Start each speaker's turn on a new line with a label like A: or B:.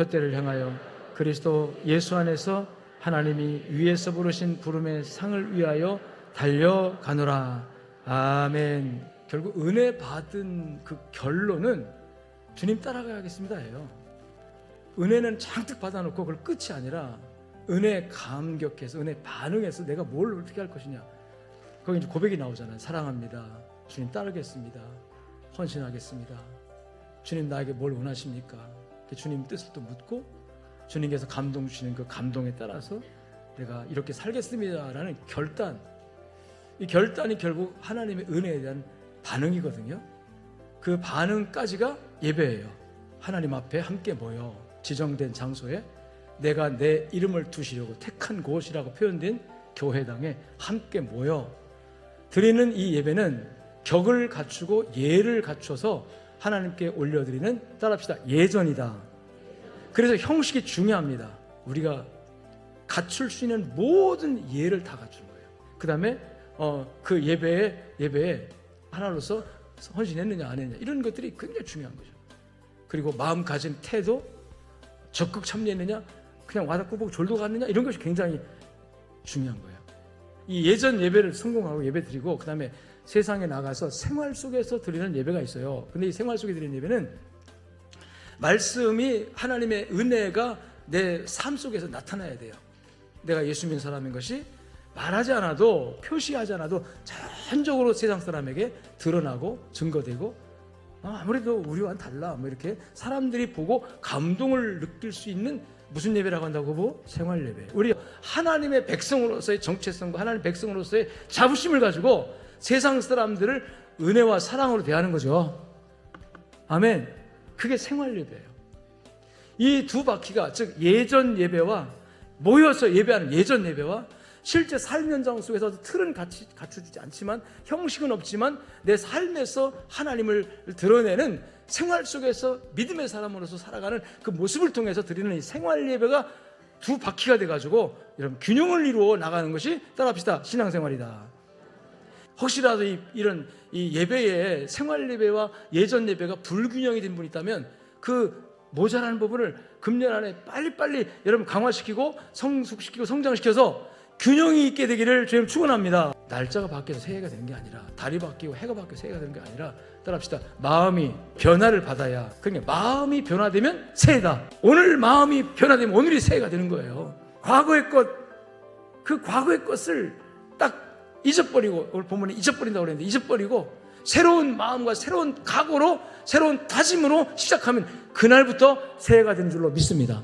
A: 푯대를 향하여 그리스도 예수 안에서 하나님이 위에서 부르신 부름의 상을 위하여 달려가노라. 아멘. 결국 은혜 받은 그 결론은 주님 따라가야겠습니다예요. 은혜는 잔뜩 받아놓고 그걸 끝이 아니라 은혜 감격해서 은혜 반응해서 내가 뭘 어떻게 할 것이냐. 거기 이제 고백이 나오잖아요. 사랑합니다. 주님 따르겠습니다. 헌신하겠습니다. 주님 나에게 뭘 원하십니까? 주님 뜻을 또 묻고 주님께서 감동 주시는 그 감동에 따라서 내가 이렇게 살겠습니다라는 결단. 이 결단이 결국 하나님의 은혜에 대한 반응이거든요. 그 반응까지가 예배예요. 하나님 앞에 함께 모여 지정된 장소에 내가 내 이름을 두시려고 택한 곳이라고 표현된 교회당에 함께 모여 드리는 이 예배는 격을 갖추고 예를 갖춰서 하나님께 올려드리는 따라합시다 예전이다. 그래서 형식이 중요합니다. 우리가 갖출 수 있는 모든 예를 다 갖춘 거예요. 그 다음에 어, 그 예배에 예배에 하나로서 헌신했느냐 안 했느냐 이런 것들이 굉장히 중요한 거죠. 그리고 마음가짐 태도 적극 참여했느냐 그냥 와닿고 보고 졸도 갔느냐 이런 것이 굉장히 중요한 거예요. 이 예전 예배를 성공하고 예배 드리고 그다음에 세상에 나가서 생활 속에서 드리는 예배가 있어요. 근데 이 생활 속에 드리는 예배는 말씀이 하나님의 은혜가 내 삶 속에서 나타나야 돼요. 내가 예수 믿는 사람인 것이 말하지 않아도 표시하지 않아도 자연적으로 세상 사람에게 드러나고 증거되고 아, 아무래도 우리와는 달라 뭐 이렇게 사람들이 보고 감동을 느낄 수 있는 무슨 예배라고 한다고 보 생활 예배. 우리 하나님의 백성으로서의 정체성과 하나님의 백성으로서의 자부심을 가지고 세상 사람들을 은혜와 사랑으로 대하는 거죠. 아멘. 그게 생활 예배예요. 이 두 바퀴가 즉 예전 예배와 모여서 예배하는 예전 예배와 실제 삶 현장 속에서 틀은 같이 갖춰주지 않지만 형식은 없지만 내 삶에서 하나님을 드러내는 생활 속에서 믿음의 사람으로서 살아가는 그 모습을 통해서 드리는 이 생활 예배가 두 바퀴가 돼가지고 여러분 균형을 이루어 나가는 것이 따라합시다 신앙생활이다. 혹시라도 이, 이런 이 예배의 생활 예배와 예전 예배가 불균형이 된 분이 있다면 그 모자라는 부분을 금년 안에 빨리빨리 여러분 강화시키고 성숙시키고 성장시켜서 균형이 있게 되기를 주님 축원합니다. 날짜가 바뀌어서 새해가 되는 게 아니라 달이 바뀌고 해가 바뀌어 새해가 되는 게 아니라 따라합시다. 마음이 변화를 받아야 그러니까 마음이 변화되면 새해다. 오늘 마음이 변화되면 오늘이 새해가 되는 거예요. 과거의 것, 그 과거의 것을 딱 잊어버리고 오늘 본문에 잊어버린다고 그랬는데 잊어버리고 새로운 마음과 새로운 각오로 새로운 다짐으로 시작하면 그날부터 새해가 되는 줄로 믿습니다.